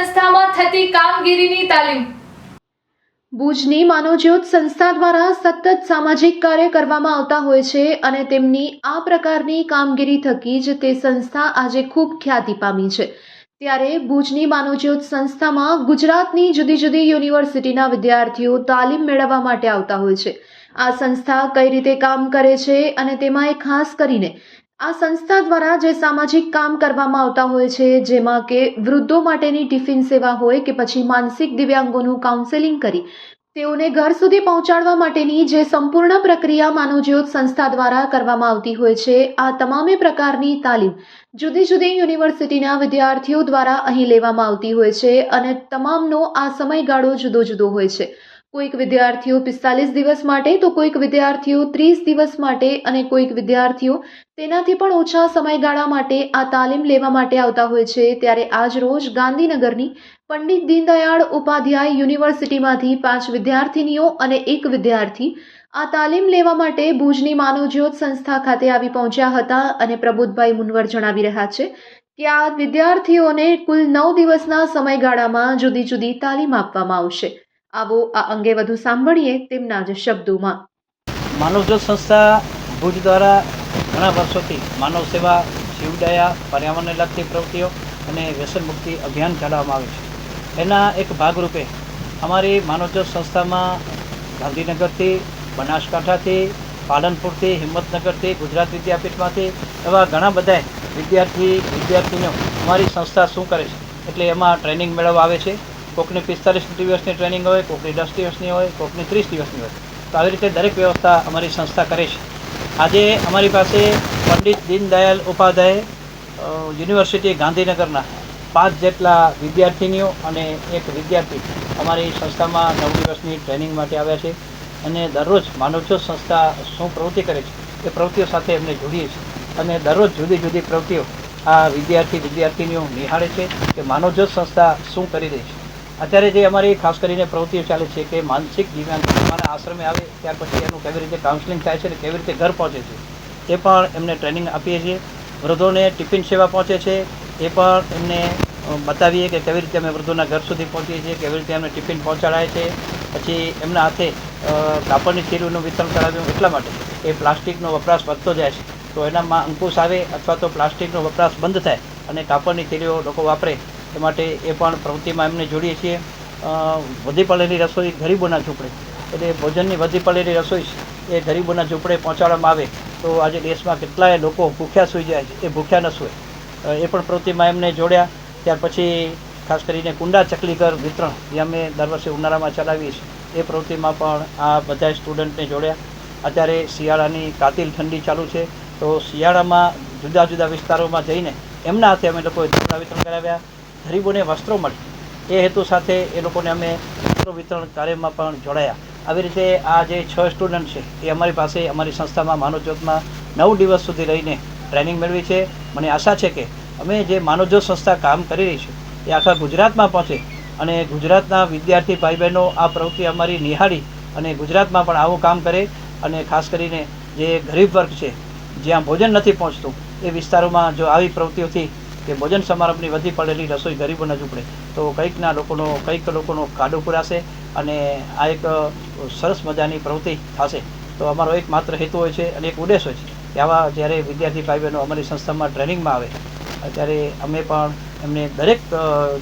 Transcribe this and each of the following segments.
સંસ્થામાં થતી કામગીરીની તાલીમ. ભુજની માનવજ્યોત સંસ્થા દ્વારા સતત સામાજિક કાર્ય કરવામાં આવતા હોય છે અને તેમની આ પ્રકારની કામગીરી થકી જ તે સંસ્થા આજે ખૂબ ખ્યાતિ પામી છે. ત્યારે ભુજની માનવજ્યોત સંસ્થામાં ગુજરાતની જુદી જુદી યુનિવર્સિટીના વિદ્યાર્થીઓ તાલીમ મેળવવા માટે આવતા હોય છે. આ સંસ્થા કઈ રીતે કામ કરે છે અને તેમાં એ ખાસ કરીને આ સંસ્થા દ્વારા જે સામાજિક કામ કરવામાં આવતા હોય છે, જેમાં કે વૃદ્ધો માટેની ટિફિન સેવા હોય કે પછી માનસિક દિવ્યાંગોનું કાઉન્સેલિંગ કરી, તેઓને ઘર સુધી પહોંચાડવા માટેની જે સંપૂર્ણ પ્રક્રિયા માનવજ્યોત સંસ્થા દ્વારા કરવામાં આવતી હોય છે, આ તમામે પ્રકારની તાલીમ જુદી જુદી યુનિવર્સિટીના વિદ્યાર્થીઓ દ્વારા અહીં લેવામાં આવતી હોય છે અને તમામનો આ સમયગાળો જુદો જુદો હોય છે. કોઈક વિદ્યાર્થીઓ પિસ્તાલીસ દિવસ માટે, તો કોઈક વિદ્યાર્થીઓ ત્રીસ દિવસ માટે અને કોઈક વિદ્યાર્થીઓ તેનાથી પણ ઓછા સમયગાળા માટે આ તાલીમ લેવા માટે આવતા હોય છે. ત્યારે આજ રોજ ગાંધીનગરની પંડિત દીનદયાળ ઉપાધ્યાય યુનિવર્સિટીમાંથી પાંચ વિદ્યાર્થિનીઓ અને એક વિદ્યાર્થી આ તાલીમ લેવા માટે ભુજની માનવજ્યોત સંસ્થા ખાતે આવી પહોંચ્યા હતા અને પ્રબોધભાઈ મુનવર જણાવી રહ્યા છે કે આ વિદ્યાર્થીઓને કુલ નવ દિવસના સમયગાળામાં જુદી જુદી તાલીમ આપવામાં આવશે. આવો આ અંગે વધુ સાંભળીએ તેમના જ શબ્દોમાં. માનવજ્યોત સંસ્થા ભુજ દ્વારા ઘણા વર્ષોથી માનવ સેવા, જીવદયા, પર્યાવરણને લગતી પ્રવૃત્તિઓ અને વ્યસન મુક્તિ અભિયાન ચલાવવામાં આવે છે. એના એક ભાગરૂપે અમારી માનવજ્યોત સંસ્થામાં ગાંધીનગરથી, બનાસકાંઠાથી, પાલનપુરથી, હિંમતનગરથી, ગુજરાત વિદ્યાપીઠમાંથી એવા ઘણા બધા વિદ્યાર્થી વિદ્યાર્થીનીઓ અમારી સંસ્થા શું કરે છે? એટલે એમાં ટ્રેનિંગ મેળવવા આવે છે. કોકની પિસ્તાલીસ દિવસની ટ્રેનિંગ હોય, કોકની દસ દિવસની હોય, કોકની ત્રીસ દિવસની હોય. તો આવી રીતે દરેક વ્યવસ્થા અમારી સંસ્થા કરે છે. આજે અમારી પાસે પંડિત દીનદયાલ ઉપાધ્યાય યુનિવર્સિટી ગાંધીનગરના પાંચ જેટલા વિદ્યાર્થીનીઓ અને એક વિદ્યાર્થી અમારી સંસ્થામાં નવ દિવસની ટ્રેનિંગ માટે આવ્યા છે અને દરરોજ માનવજ્યોત સંસ્થા શું પ્રવૃત્તિ કરે છે એ પ્રવૃત્તિઓ સાથે એમને જોડીએ છીએ. અને દરરોજ જુદી જુદી પ્રવૃત્તિઓ આ વિદ્યાર્થી વિદ્યાર્થીનીઓ નિહાળે છે કે માનવજ્યોત સંસ્થા શું કરી રહી છે. અત્યારે જે અમારી ખાસ કરીને પ્રવૃત્તિઓ ચાલે છે કે માનસિક દિવ્યાંગ આશ્રમે આવે, ત્યાર પછી એનું કેવી રીતે કાઉન્સેલિંગ થાય છે અને કેવી રીતે ઘર પહોંચે છે, એ પણ એમને ટ્રેનિંગ આપીએ છીએ. વૃદ્ધોને ટિફિન સેવા પહોંચે છે, એ પણ એમને બતાવીએ કે કેવી રીતે અમે વૃદ્ધોના ઘર સુધી પહોંચીએ છીએ, કેવી રીતે એમને ટિફિન પહોંચાડાય છે, પછી એમના હાથે કાપડની થેલીઓનું વિતરણ કરાવ્યું એટલા માટે. એ પ્લાસ્ટિકનો વપરાશ વધતો જાય છે. તો એનામાં અંકુશ આવે અથવા તો પ્લાસ્ટિકનો વપરાશ બંધ થાય અને કાપડની થેલીઓ લોકો વાપરે. એ માટે એ પણ પ્રવૃત્તિમાં એમને જોડીએ છીએ. વધી પડેલી રસોઈ ગરીબોના ઝૂંપડે. એટલે ભોજનની વધી પડેલી રસોઈ એ ગરીબોના ઝૂંપડે પહોંચાડવામાં આવે તો આજે દેશમાં કેટલાય લોકો ભૂખ્યા સૂઈ જાય એ ભૂખ્યા ન સૂય એ પણ પ્રવૃત્તિમાં એમને જોડ્યા. ત્યાર પછી ખાસ કરીને કુંડા ચકલીઘર વિતરણ જે અમે દર વર્ષે ઉનાળામાં ચલાવીએ છીએ. એ પ્રવૃત્તિમાં પણ આ બધા સ્ટુડન્ટને જોડ્યા. અત્યારે શિયાળાની કાતિલ ઠંડી ચાલુ છે. તો શિયાળામાં જુદા જુદા વિસ્તારોમાં જઈને એમના હાથે અમે લોકોએ વિતરણ કરાવ્યા. ગરીબોને વસ્ત્રો મળે. એ હેતુ સાથે એ લોકોને અમે વસ્ત્રો વિતરણ કાર્યમાં પણ જોડાયા. આવી રીતે આ જે છ સ્ટુડન્ટ છે, એ અમારી પાસે, અમારી સંસ્થામાં માનવજ્યોતમાં નવ દિવસ સુધી રહીને ટ્રેનિંગ મેળવી છે. મને આશા છે કે અમે જે માનવજ્યોત સંસ્થા કામ કરી રહી છે, એ આખા ગુજરાતમાં પહોંચે અને ગુજરાતના વિદ્યાર્થી ભાઈ બહેનો આ પ્રવૃત્તિ અમારી નિહાળી અને ગુજરાતમાં પણ આવું કામ કરે અને ખાસ કરીને જે ગરીબ વર્ગ છે, જ્યાં ભોજન નથી પહોંચતું, એ વિસ્તારોમાં જો આવી પ્રવૃત્તિઓથી કે ભોજન સમારંભની વધી પડેલી રસોઈ ગરીબોના ઝૂંપડે. તો કંઈકના લોકોનો, કંઈક લોકોનો કાડો પૂરાશે અને આ એક સરસ મજાની પ્રવૃત્તિ થશે. તો અમારો એક માત્ર હેતુ હોય છે અને એક ઉદ્દેશ હોય છે કે આવા જ્યારે વિદ્યાર્થી ભાઈ બહેનો અમારી સંસ્થામાં ટ્રેનિંગમાં આવે, ત્યારે અમે પણ એમને દરેક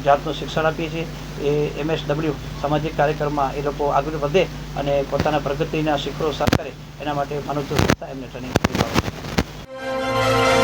જાતનું શિક્ષણ આપીએ છીએ. એ એમએસડબલ્યુ સામાજિક કાર્યક્રમમાં એ લોકો આગળ વધે અને પોતાના પ્રગતિના શિખરો સર કરે. એના માટે માનવ સંસ્થા એમને ટ્રેનિંગ પૂરી પાડે છે.